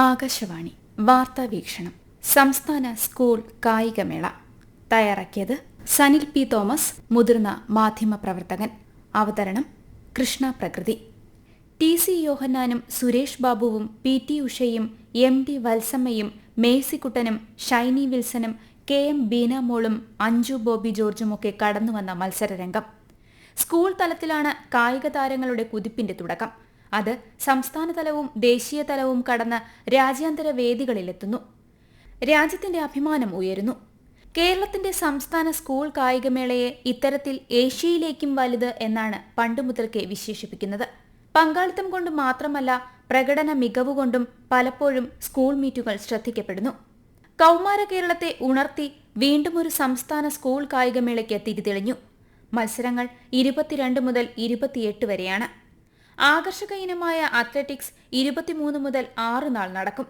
ആകാശവാണി വാർത്താ വീക്ഷണം സംസ്ഥാന സ്കൂൾ കായികമേള. തയ്യാറാക്കിയത് സനിൽ പി തോമസ് മുതിർന്ന മാധ്യമപ്രവർത്തകൻ അവതരണം കൃഷ്ണ പ്രകൃതി. ടി സി യോഹന്നാനും സുരേഷ് ബാബുവും പി ടി ഉഷയും എം ഡി വത്സമ്മയും മേഴ്സിക്കുട്ടനും ഷൈനി വിൽസനും കെ എം ബീനാമോളും അഞ്ജു ബോബി ജോർജുമൊക്കെ കടന്നുവന്ന മത്സരരംഗം. സ്കൂൾ തലത്തിലാണ് കായിക താരങ്ങളുടെ കുതിപ്പിന്റെ തുടക്കം. അത് സംസ്ഥാനതലവും ദേശീയതലവും കടന്ന് രാജ്യാന്തര വേദികളിലെത്തുന്നു. രാജ്യത്തിന്റെ അഭിമാനം ഉയരുന്നു. കേരളത്തിന്റെ സംസ്ഥാന സ്കൂൾ കായികമേളയെ ഇത്തരത്തിൽ ഏഷ്യയിലേക്കും വലുത് എന്നാണ് പണ്ടുമുതൽക്കേ വിശേഷിപ്പിക്കുന്നത്. പങ്കാളിത്തം കൊണ്ട് മാത്രമല്ല പ്രകടന മികവുകൊണ്ടും പലപ്പോഴും സ്കൂൾ മീറ്റുകൾ ശ്രദ്ധിക്കപ്പെടുന്നു. കൗമാര കേരളത്തെ ഉണർത്തി വീണ്ടും ഒരു സംസ്ഥാന സ്കൂൾ കായികമേളയ്ക്ക് തിരിതെളിഞ്ഞു. മത്സരങ്ങൾ ഇരുപത്തിരണ്ട് മുതൽ ഇരുപത്തിയെട്ട് വരെയാണ്. ആകർഷക ഇനമായ അത്ലറ്റിക്സ് ഇരുപത്തിമൂന്ന് മുതൽ ആറ് നാൾ നടക്കും.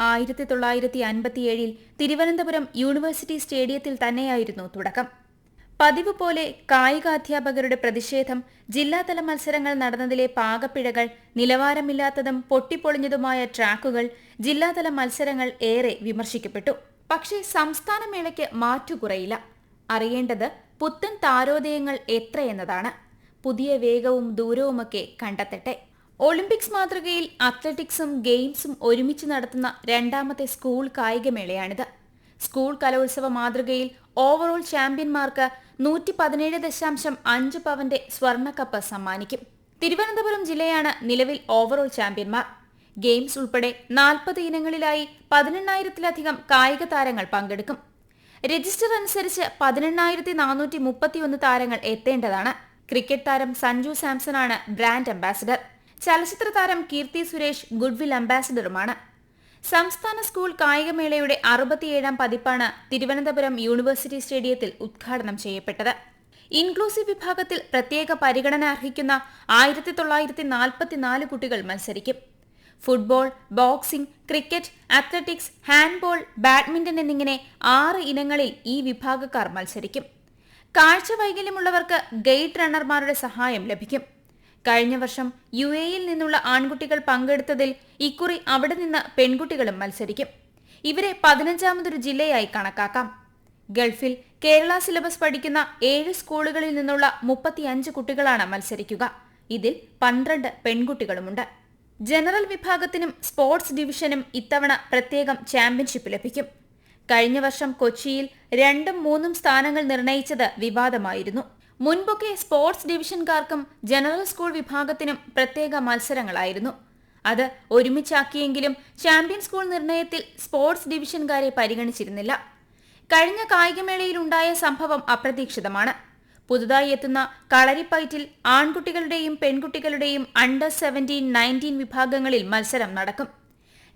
ആയിരത്തി തൊള്ളായിരത്തി അൻപത്തിയേഴിൽ തിരുവനന്തപുരം യൂണിവേഴ്സിറ്റി സ്റ്റേഡിയത്തിൽ തന്നെയായിരുന്നു തുടക്കം. പതിവ് പോലെ കായികാധ്യാപകരുടെ പ്രതിഷേധം ജില്ലാതല മത്സരങ്ങൾ നടന്നതിലെ പാകപ്പിഴകൾ നിലവാരമില്ലാത്തതും പൊട്ടിപ്പൊളിഞ്ഞതുമായ ട്രാക്കുകൾ ജില്ലാതല മത്സരങ്ങൾ ഏറെ വിമർശിക്കപ്പെട്ടു. പക്ഷേ സംസ്ഥാന സംസ്ഥാനമേളയ്ക്ക് മാറ്റുകുറയില്ല അറിയേണ്ടത് പുത്തൻ താരോദയങ്ങൾ എത്രയെന്നതാണ്. പുതിയ വേഗവും ദൂരവുമൊക്കെ കണ്ടെത്തട്ടെ. ഒളിമ്പിക്സ് മാതൃകയിൽ അത്ലറ്റിക്സും ഗെയിംസും ഒരുമിച്ച് നടത്തുന്ന രണ്ടാമത്തെ സ്കൂൾ കായികമേളയാണിത്. സ്കൂൾ കലോത്സവ മാതൃകയിൽ ഓവറോൾ ചാമ്പ്യന്മാർക്ക് നൂറ്റി പതിനേഴ് ദശാംശം അഞ്ച് പവന്റെ സ്വർണക്കപ്പ് സമ്മാനിക്കും. തിരുവനന്തപുരം ജില്ലയാണ് നിലവിൽ ഓവറോൾ ചാമ്പ്യന്മാർ. ഗെയിംസ് ഉൾപ്പെടെ നാൽപ്പത് ഇനങ്ങളിലായി പതിനെണ്ണായിരത്തിലധികം കായിക താരങ്ങൾ പങ്കെടുക്കും. രജിസ്റ്റർ അനുസരിച്ച് പതിനെണ്ണായിരത്തി താരങ്ങൾ എത്തേണ്ടതാണ്. ക്രിക്കറ്റ് താരം സഞ്ജു സാംസൺ ആണ് ബ്രാൻഡ് അംബാസിഡർ ചലച്ചിത്ര താരം കീർത്തി സുരേഷ് ഗുഡ്വിൽ അംബാസിഡറുമാണ് സംസ്ഥാന സ്കൂൾ കായികമേളയുടെ അറുപത്തിയേഴാം പതിപ്പാണ് തിരുവനന്തപുരം യൂണിവേഴ്സിറ്റി സ്റ്റേഡിയത്തിൽ ഉദ്ഘാടനം ചെയ്യപ്പെട്ടത്. ഇൻക്ലൂസീവ് വിഭാഗത്തിൽ പ്രത്യേക പരിഗണന അർഹിക്കുന്ന ആയിരത്തി തൊള്ളായിരത്തി നാൽപ്പത്തിനാല് കുട്ടികൾ മത്സരിക്കും. Football boxing cricket athletics handball badminton എന്നിങ്ങനെ ആറ് ഇനങ്ങളിൽ ഈ വിഭാഗക്കാർ മത്സരിക്കും. കാഴ്ച വൈകല്യമുള്ളവർക്ക് ഗൈഡ് റണ്ണർമാരുടെ സഹായം ലഭിക്കും. കഴിഞ്ഞ വർഷം യു എയിൽ നിന്നുള്ള ആൺകുട്ടികൾ പങ്കെടുത്തതിൽ ഇക്കുറി അവിടെ നിന്ന് പെൺകുട്ടികളും മത്സരിക്കും. ഇവരെ പതിനഞ്ചാമതൊരു ജില്ലയായി കണക്കാക്കാം. ഗൾഫിൽ കേരള സിലബസ് പഠിക്കുന്ന ഏഴ് സ്കൂളുകളിൽ നിന്നുള്ള മുപ്പത്തിയഞ്ച് കുട്ടികളാണ് മത്സരിക്കുക. ഇതിൽ പന്ത്രണ്ട് പെൺകുട്ടികളുമുണ്ട്. ജനറൽ വിഭാഗത്തിനും സ്പോർട്സ് ഡിവിഷനും ഇത്തവണ പ്രത്യേകം ചാമ്പ്യൻഷിപ്പ് ലഭിക്കും. കഴിഞ്ഞ വർഷം കൊച്ചിയിൽ രണ്ടും മൂന്നും സ്ഥാനങ്ങൾ നിർണയിച്ചത് വിവാദമായിരുന്നു. മുൻപൊക്കെ സ്പോർട്സ് ഡിവിഷൻകാർക്കും ജനറൽ സ്കൂൾ വിഭാഗത്തിനും പ്രത്യേക മത്സരങ്ങളായിരുന്നു. അത് ഒരുമിച്ചാക്കിയെങ്കിലും ചാമ്പ്യൻ സ്കൂൾ നിർണയത്തിൽ സ്പോർട്സ് ഡിവിഷൻകാരെ പരിഗണിച്ചിരുന്നില്ല. കഴിഞ്ഞ കായികമേളയിലുണ്ടായ സംഭവം അപ്രതീക്ഷിതമാണ്. പുതുതായി എത്തുന്ന കളരിപ്പയറ്റിൽ ആൺകുട്ടികളുടെയും പെൺകുട്ടികളുടെയും അണ്ടർ സെവന്റീൻ നയന്റീൻ വിഭാഗങ്ങളിൽ മത്സരം നടക്കും.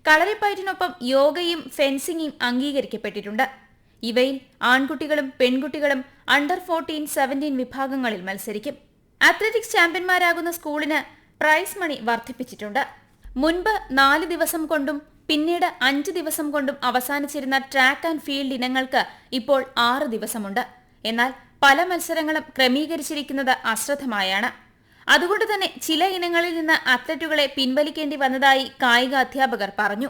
കളരിപ്പയറ്റിനൊപ്പം യോഗയും ഫെൻസിംഗും അംഗീകരിക്കപ്പെട്ടിട്ടുണ്ട്. ഇവയിൽ ആൺകുട്ടികളും പെൺകുട്ടികളും അണ്ടർ ഫോർട്ടീൻ സെവന്റീൻ വിഭാഗങ്ങളിൽ മത്സരിക്കും. അത്ലറ്റിക്സ് ചാമ്പ്യന്മാരാകുന്ന സ്കൂളിന് പ്രൈസ് മണി വർദ്ധിപ്പിച്ചിട്ടുണ്ട്. മുൻപ് നാല് ദിവസം കൊണ്ടും പിന്നീട് അഞ്ച് ദിവസം കൊണ്ടും അവസാനിച്ചിരുന്ന ട്രാക്ക് ആൻഡ് ഫീൽഡ് ഇനങ്ങൾക്ക് ഇപ്പോൾ ആറ് ദിവസമുണ്ട്. എന്നാൽ പല മത്സരങ്ങളും ക്രമീകരിച്ചിരിക്കുന്നത് അശ്രദ്ധമായാണ്. അതുകൊണ്ട് തന്നെ ചില ഇനങ്ങളിൽ നിന്ന് അത്ലറ്റുകളെ പിൻവലിക്കേണ്ടി വന്നതായി കായിക അധ്യാപകർ പറഞ്ഞു.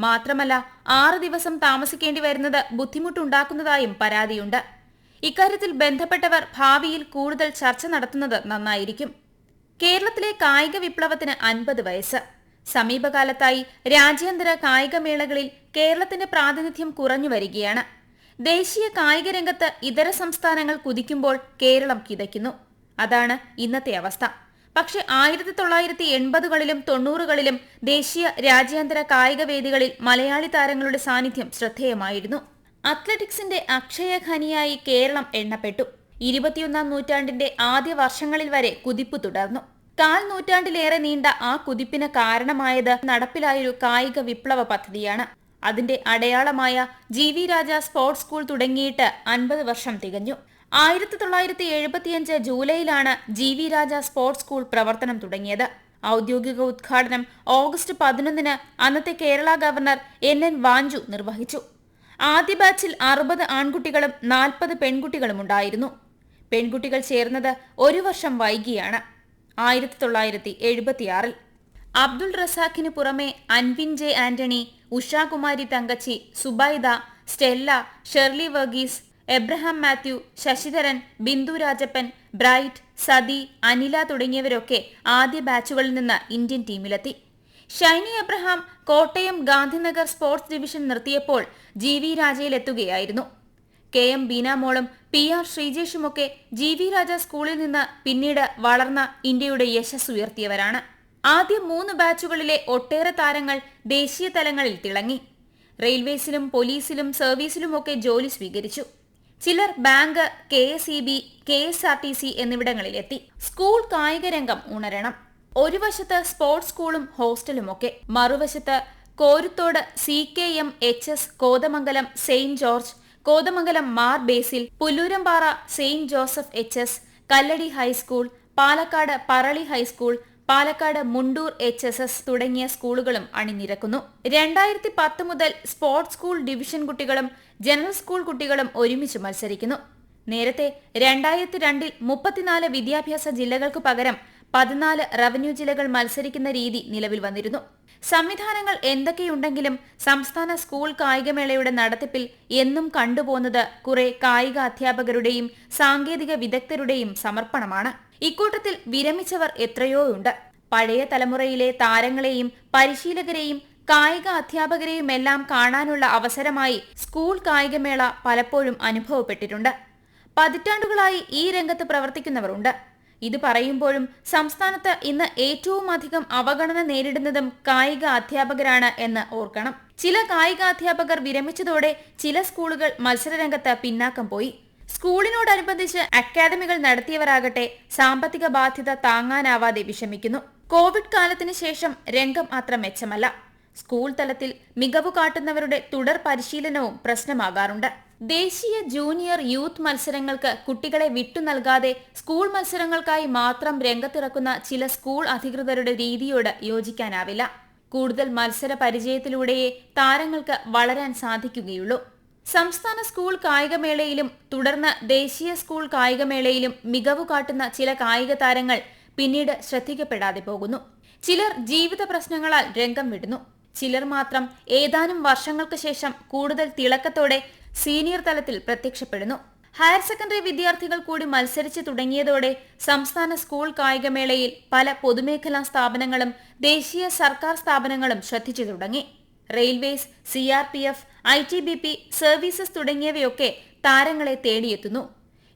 മാത്രമല്ല ആറ് ദിവസം താമസിക്കേണ്ടി വരുന്നത് ബുദ്ധിമുട്ടുണ്ടാക്കുന്നതായും പരാതിയുണ്ട്. ഇക്കാര്യത്തിൽ ബന്ധപ്പെട്ടവർ ഭാവിയിൽ കൂടുതൽ ചർച്ച നടത്തുന്നത് നന്നായിരിക്കും. കേരളത്തിലെ കായിക വിപ്ലവത്തിന് അൻപത് വയസ്സ്. സമീപകാലത്തായി രാജ്യാന്തര കായികമേളകളിൽ കേരളത്തിന്റെ പ്രാതിനിധ്യം കുറഞ്ഞു വരികയാണ്. ദേശീയ കായിക രംഗത്ത് ഇതര സംസ്ഥാനങ്ങൾ കുതിക്കുമ്പോൾ കേരളം കിതയ്ക്കുന്നു. അതാണ് ഇന്നത്തെ അവസ്ഥ. പക്ഷേ ആയിരത്തി തൊള്ളായിരത്തി എൺപതുകളിലും തൊണ്ണൂറുകളിലും ദേശീയ രാജ്യാന്തര കായിക വേദികളിൽ മലയാളി താരങ്ങളുടെ സാന്നിധ്യം ശ്രദ്ധേയമായിരുന്നു. അത്ലറ്റിക്സിന്റെ അക്ഷയഖനിയായി കേരളം എണ്ണപ്പെട്ടു. ഇരുപത്തിയൊന്നാം നൂറ്റാണ്ടിന്റെ ആദ്യ വർഷങ്ങളിൽ വരെ കുതിപ്പ് തുടർന്നു. കാൽ നൂറ്റാണ്ടിലേറെ നീണ്ട ആ കുതിപ്പിന് കാരണമായത് നടപ്പിലായൊരു കായിക വിപ്ലവ പദ്ധതിയാണ്. അതിന്റെ അടയാളമായ G V Raja sports school തുടങ്ങിയിട്ട് അൻപത് വർഷം തികഞ്ഞു. ആയിരത്തി തൊള്ളായിരത്തി എഴുപത്തിയഞ്ച് ജൂലൈയിലാണ് G V Raja sports school പ്രവർത്തനം തുടങ്ങിയത്. ഔദ്യോഗിക ഉദ്ഘാടനം ഓഗസ്റ്റ് പതിനൊന്നിന് അന്നത്തെ Kerala governor N N Wanchoo നിർവഹിച്ചു. ആദ്യ ബാച്ചിൽ അറുപത് ആൺകുട്ടികളും നാൽപ്പത് പെൺകുട്ടികളും ഉണ്ടായിരുന്നു. പെൺകുട്ടികൾ ചേർന്നത് ഒരു വർഷം വൈകിയാണ്. ആയിരത്തി തൊള്ളായിരത്തി എഴുപത്തിയാറിൽ അബ്ദുൾ റസാഖിന് പുറമെ Anvin J Antony Ushakumari Thankachi Subaida Stella Shirley Varghese Abraham Mathew Sasidharan Bindu Rajappan bright Sathi Anila തുടങ്ങിയവരൊക്കെ ആദ്യ ബാച്ചുകളിൽ നിന്ന് ഇന്ത്യൻ ടീമിലെത്തി. Shiny Abraham Kottayam Gandhinagar sports division നിർത്തിയപ്പോൾ ജി വി രാജയിലെത്തുകയായിരുന്നു കെ എം ബീനാമോളും പി ആർ ശ്രീജേഷുമൊക്കെ ജി വി രാജ സ്കൂളിൽ നിന്ന് പിന്നീട് വളർന്ന ഇന്ത്യയുടെ യശസ് ഉയർത്തിയവരാണ്. ആദ്യ മൂന്ന് ബാച്ചുകളിലെ ഒട്ടേറെ താരങ്ങൾ ദേശീയ തലങ്ങളിൽ തിളങ്ങി. റെയിൽവേസിലും പോലീസിലും സർവീസിലുമൊക്കെ ജോലി സ്വീകരിച്ചു. ചിലർ bank K S E B K S R T C എന്നിവിടങ്ങളിലെത്തി. School കായികരംഗം ഉണരണം. ഒരു വശത്ത് സ്പോർട്സ് സ്കൂളും ഹോസ്റ്റലുമൊക്കെ. മറുവശത്ത് Koruthodu C K M H S Kothamangalam saint George Kothamangalam Mar Basil Pullurampara saint Joseph H S Kalladi high school Palakkad Parali high school Palakkad Mundur H S S തുടങ്ങിയ സ്കൂളുകളും അണിനിരക്കുന്നു. രണ്ടായിരത്തി പത്ത് മുതൽ സ്പോർട്സ് സ്കൂൾ ഡിവിഷൻ കുട്ടികളും general school കുട്ടികളും ഒരുമിച്ച് മത്സരിക്കുന്നു. നേരത്തെ രണ്ടായിരത്തി രണ്ടിൽ മുപ്പത്തിനാല് വിദ്യാഭ്യാസ ജില്ലകൾക്ക് പകരം പതിനാല് റവന്യൂ ജില്ലകൾ മത്സരിക്കുന്ന രീതി നിലവിൽ വന്നിരുന്നു. സംവിധാനങ്ങൾ എന്തൊക്കെയുണ്ടെങ്കിലും സംസ്ഥാന സ്കൂൾ കായികമേളയുടെ നടത്തിപ്പിൽ എന്നും കണ്ടുപോകുന്നത് കുറെ കായിക അധ്യാപകരുടെയും സാങ്കേതിക വിദഗ്ധരുടെയും സമർപ്പണമാണ്. ഇക്കൂട്ടത്തിൽ വിരമിച്ചവർ എത്രയോ ഉണ്ട് പഴയ തലമുറയിലെ താരങ്ങളെയും പരിശീലകരെയും കായിക അധ്യാപകരെയുമെല്ലാം കാണാനുള്ള അവസരമായി സ്കൂൾ കായികമേള പലപ്പോഴും അനുഭവപ്പെട്ടിട്ടുണ്ട്. പതിറ്റാണ്ടുകളായി ഈ രംഗത്ത് പ്രവർത്തിക്കുന്നവരുണ്ട്. ഇത് പറയുമ്പോഴും സംസ്ഥാനത്ത് ഇന്ന് ഏറ്റവും അധികം അവഗണന നേരിടുന്നതും കായിക അധ്യാപകരാണ് എന്ന് ഓർക്കണം. ചില കായിക അധ്യാപകർ വിരമിച്ചതോടെ ചില സ്കൂളുകൾ മത്സരരംഗത്ത് പിന്നാക്കം പോയി. സ്കൂളിനോടനുബന്ധിച്ച് അക്കാദമികൾ നടത്തിയവരാകട്ടെ സാമ്പത്തിക ബാധ്യത താങ്ങാനാവാതെ വിഷമിക്കുന്നു. കോവിഡ് കാലത്തിന് ശേഷം രംഗം അത്ര മെച്ചമല്ല. സ്കൂൾ തലത്തിൽ മികവ് കാട്ടുന്നവരുടെ തുടർ പരിശീലനവും പ്രശ്നമാകാറുണ്ട്. ദേശീയ ജൂനിയർ യൂത്ത് മത്സരങ്ങൾക്ക് കുട്ടികളെ വിട്ടു നൽകാതെ സ്കൂൾ മത്സരങ്ങൾക്കായി മാത്രം രംഗത്തിറക്കുന്ന ചില സ്കൂൾ അധികൃതരുടെ രീതിയോട് യോജിക്കാനാവില്ല. കൂടുതൽ മത്സര പരിചയത്തിലൂടെയേ താരങ്ങൾക്ക് വളരാൻ സാധിക്കുകയുള്ളൂ. സംസ്ഥാന സ്കൂൾ കായികമേളയിലും തുടർന്ന് ദേശീയ സ്കൂൾ കായികമേളയിലും മികവ് കാട്ടുന്ന ചില കായിക താരങ്ങൾ പിന്നീട് ശ്രദ്ധിക്കപ്പെടാതെ പോകുന്നു. ചിലർ ജീവിത പ്രശ്നങ്ങളാൽ രംഗം വിടുന്നു. ചിലർ മാത്രം ഏതാനും വർഷങ്ങൾക്ക് ശേഷം കൂടുതൽ തിളക്കത്തോടെ സീനിയർ തലത്തിൽ പ്രത്യക്ഷപ്പെടുന്നു. ഹയർ സെക്കൻഡറി വിദ്യാർത്ഥികൾ കൂടി മത്സരിച്ചു തുടങ്ങിയതോടെ സംസ്ഥാന സ്കൂൾ കായികമേളയിൽ പല പൊതുമേഖലാ സ്ഥാപനങ്ങളും ദേശീയ സർക്കാർ സ്ഥാപനങ്ങളും ശ്രദ്ധിച്ചു തുടങ്ങി. Railways C R P F I T B P services തുടങ്ങിയവയൊക്കെ താരങ്ങളെ തേടിയെത്തുന്നു.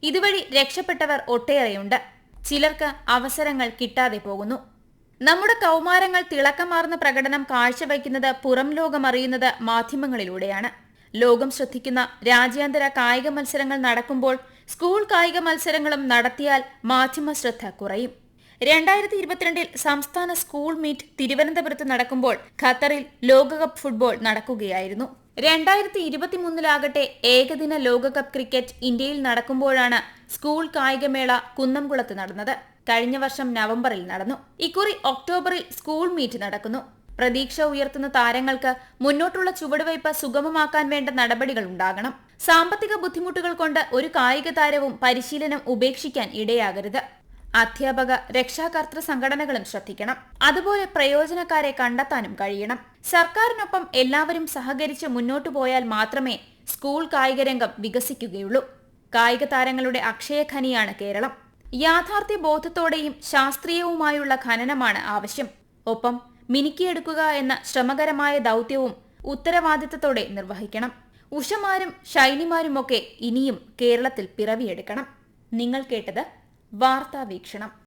ഇതുവഴി രക്ഷപ്പെട്ടവർ ഒട്ടേറെയുണ്ട്. ചിലർക്ക് അവസരങ്ങൾ കിട്ടാതെ പോകുന്നു. നമ്മുടെ കൗമാരങ്ങൾ തിളക്കമാർന്ന പ്രകടനം കാഴ്ചവയ്ക്കുന്നത് പുറം ലോകമറിയുന്നത് മാധ്യമങ്ങളിലൂടെയാണ്. ലോകം ശ്രദ്ധിക്കുന്ന രാജ്യാന്തര കായിക മത്സരങ്ങൾ നടക്കുമ്പോൾ സ്കൂൾ കായിക മത്സരങ്ങളും നടത്തിയാൽ മാധ്യമ ശ്രദ്ധ കുറയും. രണ്ടായിരത്തി ഇരുപത്തിരണ്ടിൽ സംസ്ഥാന സ്കൂൾ മീറ്റ് തിരുവനന്തപുരത്ത് നടക്കുമ്പോൾ ഖത്തറിൽ ലോകകപ്പ് ഫുട്ബോൾ നടക്കുകയായിരുന്നു. രണ്ടായിരത്തി ഇരുപത്തിമൂന്നിലാകട്ടെ ഏകദിന ലോകകപ്പ് ക്രിക്കറ്റ് ഇന്ത്യയിൽ നടക്കുമ്പോഴാണ് സ്കൂൾ കായികമേള കുന്നംകുളത്ത് നടന്നത്. കഴിഞ്ഞ വർഷം നവംബറിൽ നടന്നു. ഇക്കുറി ഒക്ടോബറിൽ സ്കൂൾ മീറ്റ് നടക്കുന്നു. പ്രതീക്ഷ ഉയർത്തുന്ന താരങ്ങൾക്ക് മുന്നോട്ടുള്ള ചുവടുവയ്പ് സുഗമമാക്കാൻ വേണ്ട നടപടികൾ ഉണ്ടാകണം. സാമ്പത്തിക ബുദ്ധിമുട്ടുകൾ കൊണ്ട് ഒരു കായിക താരവും പരിശീലനം ഉപേക്ഷിക്കാൻ ഇടയാകരുത്. അധ്യാപക രക്ഷാകർതൃ സംഘടനകളും ശ്രദ്ധിക്കണം. അതുപോലെ പ്രയോജനക്കാരെ കണ്ടെത്താനും കഴിയണം. സർക്കാരിനൊപ്പം എല്ലാവരും സഹകരിച്ച് മുന്നോട്ടു പോയാൽ മാത്രമേ സ്കൂൾ കായിക രംഗം വികസിക്കുകയുള്ളൂ. കായിക താരങ്ങളുടെ അക്ഷയഖനിയാണ് കേരളം. യാഥാർത്ഥ്യ ബോധത്തോടെയും ശാസ്ത്രീയവുമായുള്ള ഖനനമാണ് ആവശ്യം. ഒപ്പം മിനുക്കിയെടുക്കുക എന്ന ശ്രമകരമായ ദൗത്യവും ഉത്തരവാദിത്തത്തോടെ നിർവഹിക്കണം. ഉഷമാരും ശൈലിമാരുമൊക്കെ ഇനിയും കേരളത്തിൽ പിറവിയെടുക്കണം. നിങ്ങൾ കേട്ടത് വാർത്താ വീക്ഷണം